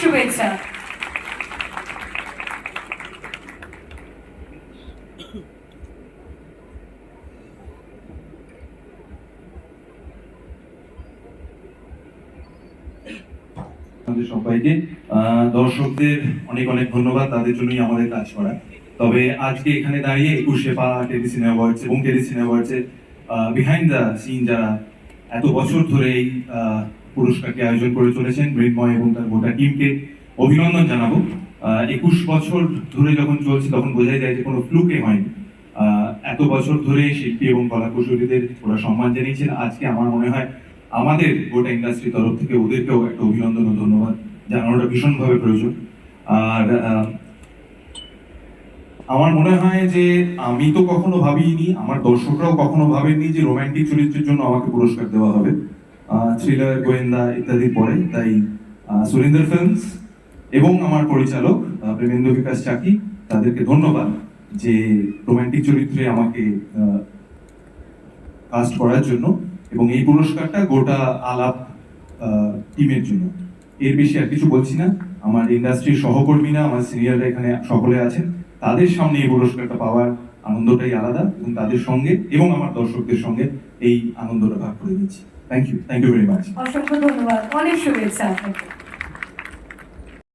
শুভেচ্ছা। আমাদের সবাইকে আহ, দর্শকদের অনেক অনেক ধন্যবাদ তাদের জন্যই আমাদের কাজ করা। তবে আজকে এখানে দাঁড়িয়ে একুশে পা টেলি সিনেমা অ্যাওয়ার্ডস এবং টেলি সিনেমা অ্যাওয়ার্ডসের বিহাইন্ড দ্য সিন যারা এত বছর ধরে এই আহ, পুরস্কারকে আয়োজন করে চলেছেন মৃন্ময় এবং তার গোটা টিমকে। অভিনন্দন জানাব। একুশ বছর ধরে যখন চলছে তখন বোঝাই যায় যে কোনো ফ্লুকে হয়নি। এত বছর ধরে শিল্পী এবং কলাকুশলীদের ওরা সম্মান জানিয়েছেন। আজকে আমার মনে হয় আমাদের গোটা ইন্ডাস্ট্রির তরফ থেকে ওদেরকেও একটা অভিনন্দন ও ধন্যবাদ জানানোটা ভীষণভাবে প্রয়োজন। আর আমার মনে হয় যে আমি তো কখনো ভাবিনি আমার দর্শকরাও কখনো ভাবেননি যে রোমান্টিক চরিত্রের জন্য আমাকে পুরস্কার দেওয়া হবে। থ্রিলার গোয়েন্দা ইত্যাদি পরে তাই সুরিন্দর ফিল্মস এবং আমার পরিচালক প্রেমেন্দ্র বিকাশ চাকি, তাদেরকে ধন্যবাদ যে রোমান্টিক চরিত্রে আমাকে কাস্ট করার জন্য এবং এই পুরস্কারটা গোটা আলাপ টিমের জন্য। এর বেশি আর কিছু বলছি না। আমার ইন্ডাস্ট্রির সহকর্মীরা, আমার সিনিয়ররা এখানে সকলে আছেন। তাদের সামনে এই পুরস্কারটা পাওয়ার আনন্দটাই আলাদা এবং তাদের সঙ্গে এবং আমার দর্শকদের সঙ্গে এই আনন্দটা ভাগ করে দিচ্ছি thank you thank you very much অসংখ্য ধন্যবাদ অনেক শুভেচ্ছা আপনাকে